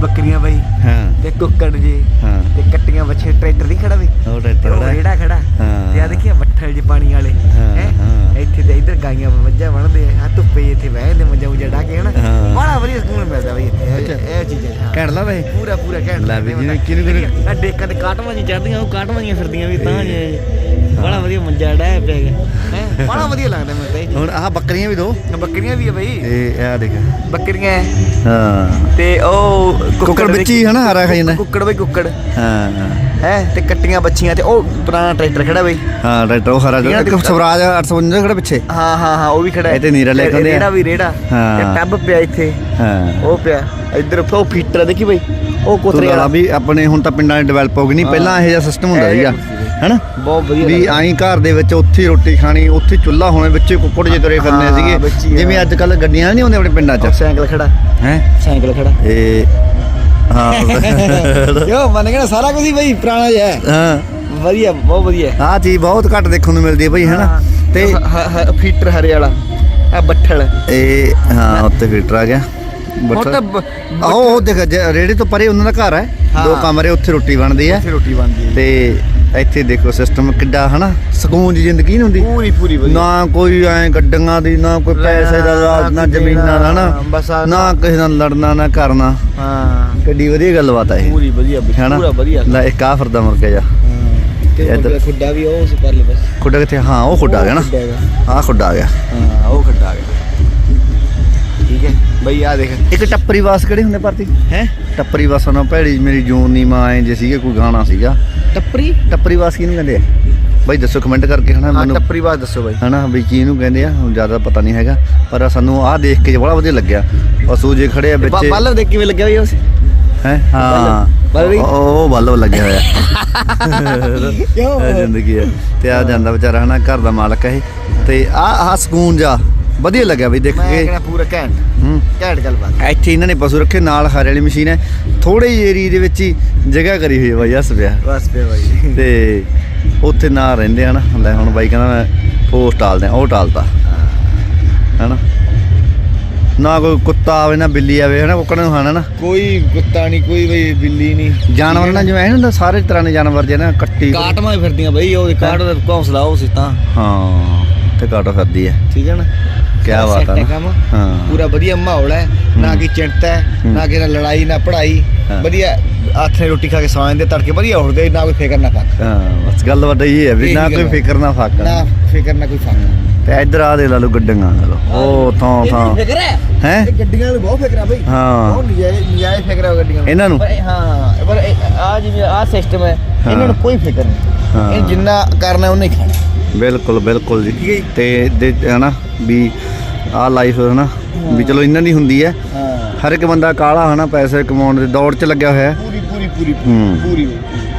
ਬੱਕਰੀਆਂ ਬਈ। ਹਾਂ। ਤੇ ਕੁੱਕੜ ਜੀ। ਹਾਂ। ਤੇ ਕੱਟੀਆਂ ਬੱਚੇ ਟਰੈਕਟਰ ਨਹੀਂ ਖੜਾ ਬਈ ਉਹ ਟਰੈਕਟਰ ਵਾਲਾ ਰੇੜਾ ਖੜਾ। ਹਾਂ। ਤੇ ਆ ਦੇਖਿਆ ਮੱਠਲ ਜੀ ਪਾਣੀ ਵਾਲੇ। ਹਾਂ। ਇੱਥੇ ਤੇ ਇੱਧਰ ਗਾਈਆਂ ਮੱਝਾਂ ਬਣਦੇ ਆ। ਧੁੱਪੇ ਇੱਥੇ ਬਹਿ ਜਾਂਦੇ ਮੱਝਾਂ ਮੁੱਝਾਂ ਡਾ ਕੇ ਹਨਾ। ਬੜਾ ਵਧੀਆ ਸਕੂਨ ਮਿਲਦਾ ਬਈ ਇੱਥੇ। ਇਹ- ਚੀਜ਼ਾਂ। ਘੈਂਟ ਲਾ ਵੇ ਪੂਰਾ ਪੂਰਾ ਘੈਂਟ ਲੈ ਜਿਹਨੂੰ- ਕਿਹਨੂੰ- ਕਿਹਨੂੰ- ਡੇਕਾਂ ਤੇ ਕਾਟਵਾਂ ਜੀ ਚੜਦੀਆਂ ਉਹ ਕਾਟਵਾਂ ਜੀਆਂ ਫਿਰਦੀਆਂ ਵੀ ਤਾਂ ਜੇ ਬੜਾ ਵਧੀਆ ਮੰਜਾ ਡਾ ਪਿਆ ਹੈ ਹੈ? ਬੜਾ ਵਧੀਆ ਲੱਗਦਾ ਮੈਨੂੰ ਤਾਂ ਇਹ। ਹੁਣ ਆਹ ਬੱਕਰੀਆਂ ਵੀ ਦੋ। ਬੱਕਰੀਆਂ ਵੀ ਆ ਬਈ। ਇਹ ਆ ਦੇਖ। ਬੱਕਰੀਆਂ ਹੈ। ਹਾਂ। ਤੇ ਉਹ ਕੁੱਕੜ ਵਿੱਚ ਹੀ ਹਨਾ ਹਰਾ ਖਾਈ ਜਾਂਦਾ। ਕੁੱਕੜ ਬਈ ਕੁੱਕੜ। ਹਾਂ ਹੈ। ਤੇ ਕੱਟੀਆਂ ਬੱਚੀਆਂ ਤੇ ਉਹ ਪੁਰਾਣਾ ਟਰੈਕਟਰ ਖੜਾ ਬਈ। ਹਾਂ ਟਰੈਕਟਰ ਉਹ ਹਰਾ ਜਿਹੜਾ ਦੀ- ਸਵਰਾਜ 855 ਖੜਾ ਪਿੱਛੇ। ਹਾਂ ਹਾਂ ਹਾਂ ਉਹ ਵੀ ਖੜਾ ਹੈ। ਇਹ ਤੇ ਨੀਰਾ ਲੈ ਕੇ ਆਉਂਦੇ ਆ। ਰੇੜਾ ਵੀ ਰੇੜਾ। ਹਾਂ। ਤੇ ਟੱਬ ਪਿਆ ਇੱਥੇ। ਹਾਂ। ਉਹ ਪਿਆ। ਇੱਧਰ ਉਹ ਫੀਟਰ ਦੇਖੀ ਬਈ। ਉਹ ਕੋਤਰੇ ਤੁਰਾਲਾ ਵਾਲਾ। ਵੀ ਆਪਣੇ ਹੁਣ ਤਾਂ ਪਿੰਡਾਂ 'ਚ ਡਿਵੈਲਪ ਹੋ ਗਈ ਨਹੀਂ ਪਹਿਲਾਂ ਇਹੋ ਜਿਹਾ ਸਿਸਟਮ ਹੁੰਦਾ ਸੀਗਾ। ਹੈਨਾ? ਬਹੁਤ ਵਧੀਆ ਵੀ। ਆਈ ਘਰ ਦੇ ਵਿੱਚ ਉੱਥੇ ਹੀ ਰੋਟੀ ਖਾਣੀ ਉੱਥੇ ਹੀ ਚੁੱਲ੍ਹਾ ਹੋਣਾ ਵਿੱਚੇ ਕੁੱਕੜ ਜੇ ਤੁਰੇ ਫਿਰਨੇ ਹਾਂ, ਹੀ ਸੀਗੇ। ਜਿਵੇਂ ਅੱਜ ਕੱਲ ਗੱਡੀਆਂ ਨਹੀਂ ਆਉਂਦੀਆਂ ਆਪਣੇ ਪਿੰਡਾਂ ਉਹ 'ਚ ਸਾਈਕਲ ਖੜਾ। ਹੈ? ਸਾਈਕਲ ਖੜਾ। ਇਹ ਹਾਂ। ਯੋ ਮੰਨ ਗਿਆ ਸਾਰਾ ਕੁਝ ਹੀ ਬਈ ਪੁਰਾਣਾ ਜਿਹਾ ਹੈ। ਹਾਂ। ਵਧੀਆ ਬਹੁਤ ਵਧੀਆ। ਆਹ ਚੀਜ਼ ਬਹੁਤ ਘੱਟ ਦੇਖਣ ਨੂੰ ਮਿਲਦੀ ਹੈ ਬਈ ਹੈਨਾ? ਤੇ ਫੀਟਰ ਹਰੇ ਵਾਲਾ ਆ ਬੱਠਲ। ਇਹ ਹਾਂ ਉੱਤੇ ਫਿਲਟਰ ਆ ਗਿਆ। ਹੁਣ ਤਾਂ ਬ- ਆਹ ਉਹ ਦੇਖ ਜ- ਰੇੜੇ ਤੋਂ ਪਰੇ ਉਹਨਾਂ ਦਾ ਘਰ ਹੈ। ਹਾਂ। ਦੋ ਕਮਰੇ ਉੱਥੇ ਰੋਟੀ ਬਣਦੀ ਹੈ। ਉੱਥੇ ਰੋਟੀ ਬਣਦੀ ਹੈ। ਤੇ ਇੱਥੇ ਦੇਖੋ ਸਿਸਟਮ ਕਿੱਡਾ ਹਨਾ ਸਕੂਨ ਦੀ ਜ਼ਿੰਦਗੀ ਨਹੀਂ ਹੁੰਦੀ। ਪੂਰੀ ਪੂਰੀ ਵਧੀਆ। ਨਾ ਕੋਈ ਐ ਗੱਡੀਆਂ ਦੀ ਨਾ ਕੋਈ ਪੈਸੇ ਦਾ ਲਾਲਚ, ਨਾ ਜ਼ਮੀਨਾਂ ਦਾ ਦੇਣਾ, ਨਾ ਕਿਸੇ ਨਾਲ ਲੜਨਾ ਨਾ ਕਰਨਾ। ਹਾਂ। ਕਿੱਡੀ ਵਧੀਆ ਗੱਲਬਾਤ ਹੈ ਇਹ। ਪੂਰੀ ਵਧੀਆ ਹੈਨਾ? ਪੂਰਾ ਵਧੀਆ। ਲੈ ਇੱਕ ਆ ਫਿਰਦਾ ਮੁਰਗਾ ਜਾ। ਇੱਧਰ। ਖੁੱਡਾ ਵੀ ਉਹ ਸੀ ਪਰ ਲੈ ਬਸ ਖੁੱਡਾ ਕਿੱਥੇ ਹਾਂ ਉਹ ਖੁੱਡਾ ਆ ਗਿਆ ਨਾ। ਆਹ ਖੁੱਡਾ ਆ ਗਿਆ। ਹਾਂ ਉਹ ਖੱਡਾ ਆ ਗਿਆ। ਠੀਕ ਹੈ। ਬਈ ਆ ਦੇਖ। ਇੱਕ ਟੱਪਰੀ ਵਾਸ ਕਿਹੜੇ ਹੁੰਦੇ ਭਰਤੀ? ਹੈ? ਟੱਪਰੀ ਵਾਸ ਨਾ ਭੈੜੀ ਮੇਰੀ ਜੂਨ ਨੀ ਮਾਂ ਐ ਜੇ ਸੀਗੇ ਕੋਈ ਗਾਣਾ ਸੀਗਾ। ਟੱਪਰੀ? ਟੱਪਰੀ ਵਾਸ ਕਿਹਨੂੰ ਕਹਿੰਦੇ ਆ? ਬਾਈ ਦੱਸੋ ਕਮੈਂਟ ਕਰਕੇ ਹਨਾ ਮੈਨੂੰ। ਟੱਪਰੀ ਬਾਤ ਦੱਸੋ ਬਈ। ਹਨਾ ਵੀ ਕੀ ਇਹਨੂੰ ਕਹਿੰਦੇ ਆ? ਹੁਣ ਜ਼ਿਆਦਾ ਪਤਾ ਨਹੀਂ ਹੈਗਾ ਪਰ ਸਾਨੂੰ ਆਹ ਦੇਖ ਕੇ ਬੜਾ ਵਧੀਆ ਲੱਗਿਆ। ਪਸ਼ੂ ਜੇ ਖੜੇ ਆ ਵਿੱਚ। ਬਾਲਰ ਦੇਖ ਕਿਵੇਂ ਲੱਗਿਆ ਬਈ ਉਸ ਹੈ? ਹਾਂ। ਬੱਲਬ? ਉਹ ਬੱਲਬ ਲੱਗਿਆ ਹੋਇਆ। ਕਿਉਂ? ਜ਼ਿੰਦਗੀ ਹੈ ਤੇ ਆ ਜਾਂਦਾ ਵਿਚਾਰਾ ਹਨਾ ਘਰ ਦਾ ਮਾਲਕ ਹੈ। ਤੇ ਆ ਆ ਸਕੂਨ ਜਾ। ਵਧੀਆ ਲੱਗਿਆ ਬਈ ਦੇਖ ਮੈਂ ਕੇ। ਕਹਿੰਦਾ ਪੂਰਾ ਘੈਂਟ ਹੂੰ। ਘੈਂਟ ਗੱਲਬਾਤ। ਇੱਥੇ ਇਹਨਾਂ ਨੇ ਪਸ਼ੂ ਰੱਖੇ ਨਾਲ ਹਰੇ ਵਾਲੀ ਮਸ਼ੀਨ ਹੈ। ਥੋੜੇ ਜਿਹੇ ਏਰੀਏ ਦੇ ਵਿੱਚ ਹੀ ਜਗ੍ਹਾ ਕਰੀ ਹੋਈ ਹੈ ਬਾਈ ਹੱਸ ਪਿਆ ਬਸ ਪੇ ਬਾਈ। ਤੇ ਉੱਥੇ ਨਾ ਰਹਿੰਦੇ ਹਨ ਲੈ ਹੁਣ ਬਾਈ ਕਹਿੰਦਾ ਮੈਂ ਪੋਸਟ ਟਾਲਦੇ ਆ ਉਹ ਟਾਲਤਾ। ਹੈਨਾ? ਨਾ ਕੋਈ ਕੁੱਤਾ ਆਵੇ ਨਾ ਬਿੱਲੀ ਆਵੇ ਹਨਾ ਕੁੱਕੜ ਨੂੰ ਖਾਣਾ ਨਾ। ਕੋਈ ਕੁੱਤਾ ਨਹੀਂ ਕੋਈ ਬਈ ਬਿੱਲੀ ਨਹੀਂ। ਜਾਨਵਰ ਨਾ ਜਿਵੇਂ ਇਹ ਹੁੰਦਾ ਸਾਰੇ ਤਰ੍ਹਾਂ ਦੇ ਜਾਨਵਰ ਜੇ ਨਾ ਕੱਟੀ। ਕਾਟਮਾਂ ਫਿਰਦੀਆਂ ਬਈ ਉਹ ਕਾਟ ਦਾ ਘੌਂਸਲਾ ਉਹ ਸੀ ਤਾਂ ਹਾਂ ਤੇ ਕਾਟੋ ਫਿਰਦੀ ਹੈ। ਠੀਕ ਹੈ ਨਾ? ਕੀ ਬਾਤ ਹੈ। ਕੰਮ ਪੂਰਾ ਵਧੀਆ ਮਾਹੌਲ ਹੈ ਨਾ ਕੀ ਚਿੰਤਾ ਹੈ। ਨਾ ਨਾਲ ਲੜਾਈ ਨਾ ਪੜਾਈ। ਵਧੀਆ ਆਥੇ ਰੋਟੀ ਖਾ ਕੇ ਸੌਂ ਜਾਂਦੇ ਤੜਕੇ ਵਧੀਆ ਉੱਠਦੇ ਨਾ ਕੋਈ ਫਿਕਰ ਨਾ ਫੱਕ ਹਾਂ ਬਸ ਗੱਲ ਵੱਡਾ ਇਹ ਹੈ ਵੀ ਨਾ ਕੋਈ। ਫਿਕਰ ਨਾ ਫਾਕਰ ਨਾ ਫਿਕਰ ਨਾ ਕੋਈ ਫੱਕ ਤੇ ਇੱਧਰ ਆ ਦੇ ਲਾ ਲੋ ਗੱਡੀਆਂ ਲਾ ਲੋ ਉਹ ਥਾਂ ਥਾਂ ਫਿਕਰ ਹੈ ਗੱਡੀਆਂ ਨੂੰ ਬਹੁਤ ਫਿਕਰ ਆ ਬਈ ਹਾਂ। ਬਹੁਤ ਨਜਾਇਜ਼ ਫਿਕਰ ਹੈ ਗੱਡੀਆਂ ਇਹਨਾਂ ਨੂੰ? ਹਾਂ ਪਰ ਆ ਜਿਵੇਂ ਆ ਸਿਸਟਮ ਹੈ। ਇਹਨਾਂ ਨੂੰ ਕੋਈ ਫਿਕਰ ਨਹੀਂ ਹਾਂ। ਇਹ ਜਿੰਨਾ ਕਰਨਾ ਉਹਨੇ ਹੀ ਬਿਲਕੁਲ ਬਿਲਕੁਲ ਠੀਕ ਹੈ ਜੀ ਜੀ। ਤੇ ਦੇ ਹਨਾ ਵੀ ਆ ਲਾਈਫ ਹਨਾ ਵੀ ਚਲੋ ਇਹਨਾਂ ਦੀ ਹੁੰਦੀ ਹੈ ਹਾਂ ਹਰ ਇੱਕ ਬੰਦਾ ਕਾਲਾ ਹਨਾ ਪੈਸੇ ਕਮਾਉਣ ਦੇ ਦੌੜ 'ਚ ਲੱਗਿਆ ਹੋਇਆ ਹੈ ਪੂਰੀ ਪੂਰੀ ਪੂਰੀ ਹੂੰ। ਪੂਰੀ ਪੂਰੀ